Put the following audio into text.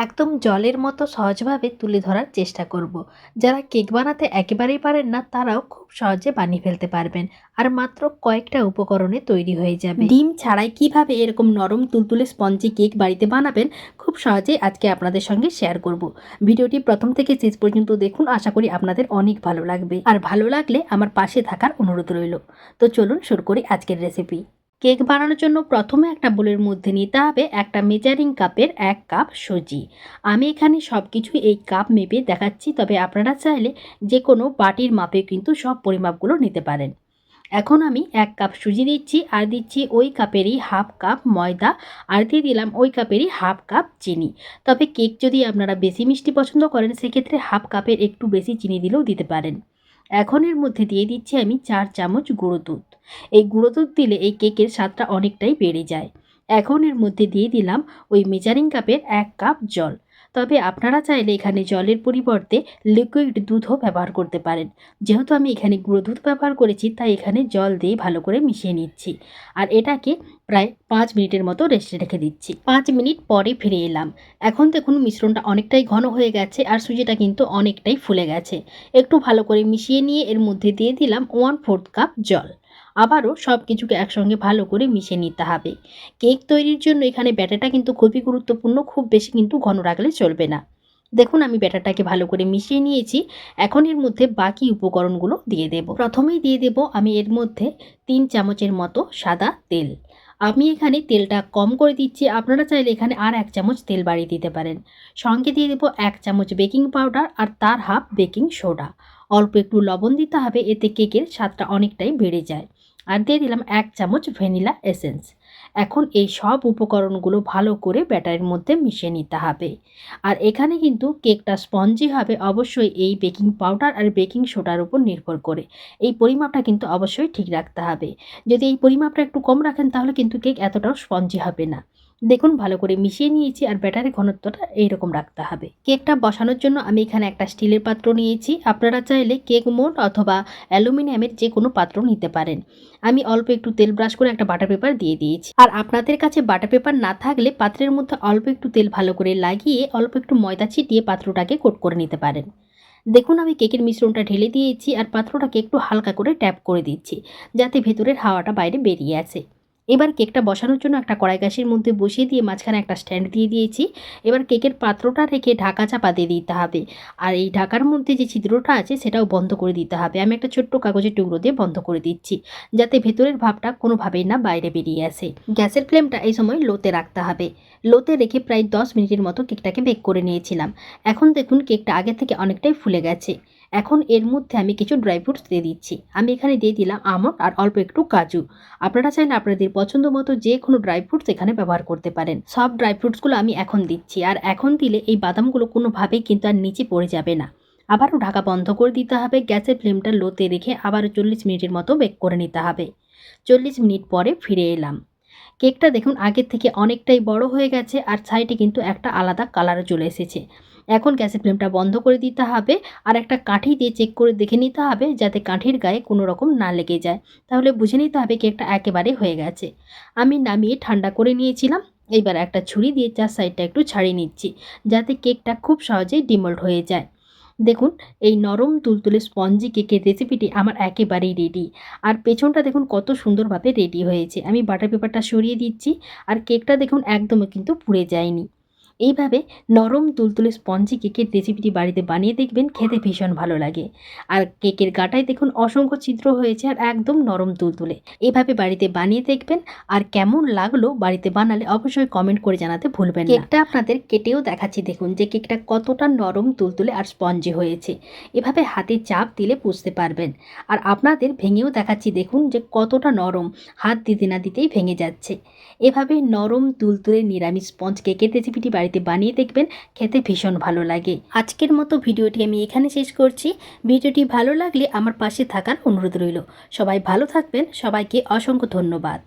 একদম জলের মতো সহজভাবে তুলে ধরার চেষ্টা করব। যারা কেক বানাতে একেবারেই পারেন না, তারাও খুব সহজে বানিয়ে ফেলতে পারবেন। আর মাত্র কয়েকটা উপকরণে তৈরি হয়ে যাবে। ডিম ছাড়াই কীভাবে এরকম নরম তুলতুলে স্পঞ্জি কেক বাড়িতে বানাবেন, খুব সহজেই আজকে আপনাদের সঙ্গে শেয়ার করব। ভিডিওটি প্রথম থেকে শেষ পর্যন্ত দেখুন, আশা করি আপনাদের অনেক ভালো লাগবে। আর ভালো লাগলে আমার পাশে থাকার অনুরোধ রইল। তো চলুন শুরু করি আজকের রেসিপি কেক বানানোর জন্য প্রথমে একটা বোলের মধ্যে নিতে হবে একটা মেজারিং কাপের এক কাপ সুজি। আমি এখানে সব কিছু এই কাপ মেপে দেখাচ্ছি, তবে আপনারা চাইলে যে কোনো বাটির মাপে কিন্তু সব পরিমাপগুলো নিতে পারেন। এখন আমি এক কাপ সুজি দিচ্ছি, আর দিচ্ছি ওই কাপেরই হাফ কাপ ময়দা, আর দিয়ে দিলাম ওই কাপেরই হাফ কাপ চিনি। তবে কেক যদি আপনারা বেশি মিষ্টি পছন্দ করেন, সেক্ষেত্রে হাফ কাপের একটু বেশি চিনি দিলেও দিতে পারেন। এখন এর মধ্যে দিয়ে দিচ্ছি আমি চার চামচ গুঁড়ো দুধ। এই গুঁড়ো দুধ দিলে এই কেকের স্বাদটা অনেকটাই বেড়ে যায়। এখন এর মধ্যে দিয়ে দিলাম ওই মেজারিং কাপের এক কাপ জল। তবে আপনারা চাইলে এখানে জলের পরিবর্তে লিকুইড দুধও ব্যবহার করতে পারেন। যেহেতু আমি এখানে গুঁড়ো দুধ ব্যবহার করেছি, তাই এখানে জল দিয়ে ভালো করে মিশিয়ে নিচ্ছি। আর এটাকে প্রায় পাঁচ মিনিটের মতো রেস্টে রেখে দিচ্ছি। পাঁচ মিনিট পরে ফিরে এলাম। এখন দেখুন মিশ্রণটা অনেকটাই ঘন হয়ে গেছে আর সুজিটা কিন্তু অনেকটাই ফুলে গেছে। একটু ভালো করে মিশিয়ে নিয়ে এর মধ্যে দিয়ে দিলাম ওয়ান ফোর্থ কাপ জল। আবারও সব কিছুকে একসঙ্গে ভালো করে মিশিয়ে নিতে হবে। কেক তৈরির জন্য এখানে ব্যাটারটা কিন্তু খুবই গুরুত্বপূর্ণ, খুব বেশি কিন্তু ঘন রাখলে চলবে না। দেখুন, আমি ব্যাটারটাকে ভালো করে মিশিয়ে নিয়েছি। এখন এর মধ্যে বাকি উপকরণগুলো দিয়ে দেব। প্রথমেই দিয়ে দেব আমি এর মধ্যে তিন চামচের মতো সাদা তেল। আমি এখানে তেলটা কম করে দিচ্ছি। আপনারা চাইলে এখানে আর এক চামচ তেল বাড়িয়ে দিতে পারেন। সঙ্গে দিয়ে দেবো এক চামচ বেকিং পাউডার আর তার হাফ বেকিং সোডা। অল্প একটু লবণ দিতে হবে, এতে কেকের স্বাদটা অনেকটাই বেড়ে যায়। আর দিয়ে দিলাম এক চামচ ভ্যানিলা এসেন্স। এখন এই সব উপকরণগুলো ভালো করে ব্যাটারের মধ্যে মিশিয়ে নিতে হবে। আর এখানে কিন্তু কেকটা স্পঞ্জি হবে অবশ্যই এই বেকিং পাউডার আর বেকিং সোডার উপর নির্ভর করে। এই পরিমাপটা কিন্তু অবশ্যই ঠিক রাখতে হবে। যদি এই পরিমাপটা একটু কম রাখেন তাহলে কিন্তু কেক এতটাও স্পঞ্জি হবে না। দেখুন, ভালো করে মিশিয়ে নিয়েছি আর ব্যাটারের ঘনত্বটা এইরকম রাখতে হবে। কেকটা বসানোর জন্য আমি এখানে একটা স্টিলের পাত্র নিয়েছি। আপনারা চাইলে কেক মোড অথবা অ্যালুমিনিয়ামের যে কোনো পাত্র নিতে পারেন। আমি অল্প একটু তেল ব্রাশ করে একটা বাটার পেপার দিয়ে দিয়েছি। আর আপনাদের কাছে বাটার পেপার না থাকলে পাত্রের মধ্যে অল্প একটু তেল ভালো করে লাগিয়ে অল্প একটু ময়দা ছিটিয়ে পাত্রটাকে কোট করে নিতে পারেন। দেখুন, আমি কেকের মিশ্রণটা ঢেলে দিয়েছি আর পাত্রটাকে একটু হালকা করে ট্যাপ করে দিচ্ছি, যাতে ভেতরের হাওয়াটা বাইরে বেরিয়ে আসে। এবার কেকটা বসানোর জন্য একটা কড়াই গ্যাসের মধ্যে বসিয়ে দিয়ে মাঝখানে একটা স্ট্যান্ড দিয়ে দিয়েছি। এবার কেকের পাত্রটা রেখে ঢাকা চাপা দিয়ে দিতে হবে। আর এই ঢাকার মধ্যে যে ছিদ্রটা আছে, সেটাও বন্ধ করে দিতে হবে। আমি একটা ছোট্ট কাগজের টুকরো দিয়ে বন্ধ করে দিচ্ছি, যাতে ভেতরের ভাবটা কোনোভাবেই না বাইরে বেরিয়ে আসে। গ্যাসের ফ্লেমটা এই সময় লোতে রাখতে হবে। লোতে রেখে প্রায় দশ মিনিটের মতো কেকটাকে বেক করে নিয়েছিলাম। এখন দেখুন, কেকটা আগে থেকে অনেকটাই ফুলে গেছে। এখন এর মধ্যে আমি কিছু ড্রাই ফ্রুটস দিয়ে দিচ্ছি। আমি এখানে দিয়ে দিলাম আমন্ড আর অল্প একটু কাজু। আপনারা চাইলে আপনাদের পছন্দ মতো যে কোনো ড্রাই ফ্রুটস এখানে ব্যবহার করতে পারেন। সব ড্রাই ফ্রুটসগুলো আমি এখন দিচ্ছি আর এখন দিলে এই বাদামগুলো কোনোভাবেই কিন্তু আর নিচে পড়ে যাবে না। আবারও ঢাকা বন্ধ করে দিতে হবে, গ্যাসের ফ্লেমটা লোতে রেখে আবারও চল্লিশ মিনিটের মতো বেক করে নিতে হবে। চল্লিশ মিনিট পরে ফিরে এলাম। কেকটা দেখুন আগের থেকে অনেকটাই বড় হয়ে গেছে আর সাইডে কিন্তু একটা আলাদা কালারও চলে এসেছে। এখন গ্যাসের ফ্লেমটা বন্ধ করে দিতে হবে আর একটা কাঠি দিয়ে চেক করে দেখে নিতে হবে যাতে কাঠির গায়ে কোনো রকম না লেগে যায়। তাহলে বুঝে নিতে হবে কেকটা একেবারে হয়ে গেছে। আমি নামিয়ে ঠান্ডা করে নিয়েছিলাম। এইবার একটা ছুরি দিয়ে চার সাইডটা একটু ছাড়িয়ে নিচ্ছি যাতে কেকটা খুব সহজেই ডিমোল্ড হয়ে যায়। দেখুন, এই নরম তুলতুলে স্পঞ্জি কেকের রেসিপিটি আমার একেবারেই রেডি আর পেছনটা দেখুন কত সুন্দরভাবে রেডি হয়েছে। আমি বাটার পেপারটা সরিয়ে দিচ্ছি, আর কেকটা দেখুন একদমই কিন্তু পুড়ে যায়নি। এইভাবে নরম তুলতুলে স্পঞ্জি কেকের রেসিপিটি বাড়িতে বানিয়ে দেখবেন খেতে ভীষণ ভালো লাগে। আর কেকের গাটায় দেখুন অসংখ্য ছিদ্র হয়েছে আর একদম নরম তুলতুলে। এভাবে বাড়িতে বানিয়ে দেখবেন আর কেমন লাগল বাড়িতে বানালে অবশ্যই কমেন্ট করে জানাতে ভুলবেন না। কেকটা আপনাদের কেটেও দেখাচ্ছি দেখুন যে কেকটা কতটা নরম তুলতুলে আর স্পঞ্জি হয়েছে। এভাবে হাতে চাপ দিলে বুঝতে পারবেন। আর আপনাদের ভেঙেও দেখাচ্ছি দেখুন যে কতটা নরম, হাত দিতে না দিতেই ভেঙে যাচ্ছে। এভাবে নরম তুলতুলে নিরামিষ স্পঞ্জ কেকের রেসিপিটি বাড়িতে বানিয়ে দেখবেন, খেতে ভীষণ ভালো লাগে। আজকের মতো ভিডিওটি আমি এখানে শেষ করছি। ভিডিওটি ভালো লাগলে আমার পাশে থাকার অনুরোধ রইল। সবাই ভালো থাকবেন। সবাইকে অসংখ্য ধন্যবাদ।